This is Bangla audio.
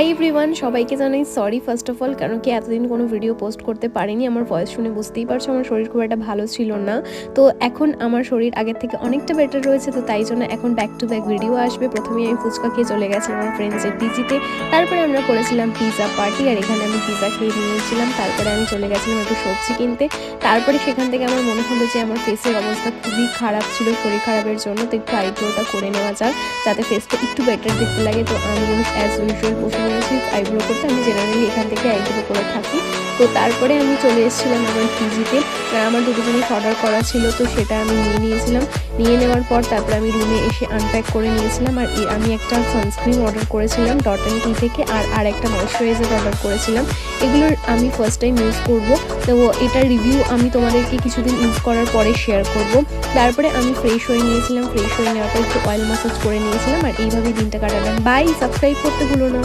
হাই এভরিওয়ান সবাইকে জানাই সরি ফার্স্ট অফ অল কারণ কি এতদিন কোনো ভিডিও পোস্ট করতে পারিনি, আমার ভয়েস শুনে বুঝতেই পারছ, আমার শরীর খুব একটা ভালো ছিল না। তো এখন আমার শরীর আগের থেকে অনেকটা বেটার রয়েছে, তো তাই জন্য এখন ব্যাক টু ব্যাক ভিডিও আসবে। প্রথমেই আমি ফুচকা খেয়ে চলে গেছিলাম আমার ফ্রেন্ডসের পিজিতে তারপরে আমরা করেছিলাম পিৎজা পার্টি আর এখানে আমি পিৎজা খেয়ে নিয়েছিলাম। তারপরে আমি চলে গেছিলাম একটু সবজি কিনতে। তারপরে সেখান থেকে আমার মনে হলো যে আমার ফেসের অবস্থা খুবই খারাপ ছিল, শরীর খারাপের জন্য। তো একটু আইব্রোটা করে নেওয়া যাক, যাতে ফেসটা একটু বেটার দেখতে লাগে। তো আমি অ্যাজ ইউজুয়াল বসে রয়েছি আইব্রো করতে। আমি জেনারেলি এখান থেকে আইব্রো করে থাকি। তো তারপরে আমি চলে এসেছিলাম আমার পিজিতে। আমার দুটো জিনিস অর্ডার করা ছিল, তো সেটা আমি নিয়ে নিয়েছিলাম। নিয়ে নেওয়ার পর তারপরে আমি রুমে এসে আনপ্যাক করে নিয়েছিলাম। আর আমি একটা সানস্ক্রিন অর্ডার করেছিলাম ডট অ্যান্ড কি থেকে, আর আর একটা ময়শ্চারাইজার অর্ডার করেছিলাম। এগুলোর আমি ফার্স্ট টাইম ইউজ করব। তো এটার রিভিউ আমি তোমাদেরকে কিছুদিন ইউজ করার পরে শেয়ার করব। তারপরে আমি ফ্রেশ হয়ে নিয়েছিলাম। ফ্রেশ হয়ে নেওয়ার পর একটু অয়েল ম্যাসাজ করে নিয়েছিলাম। আর এইভাবেই দিনটা কাটালাম। বাই সাবস্ক্রাইব করতে ভুলো না।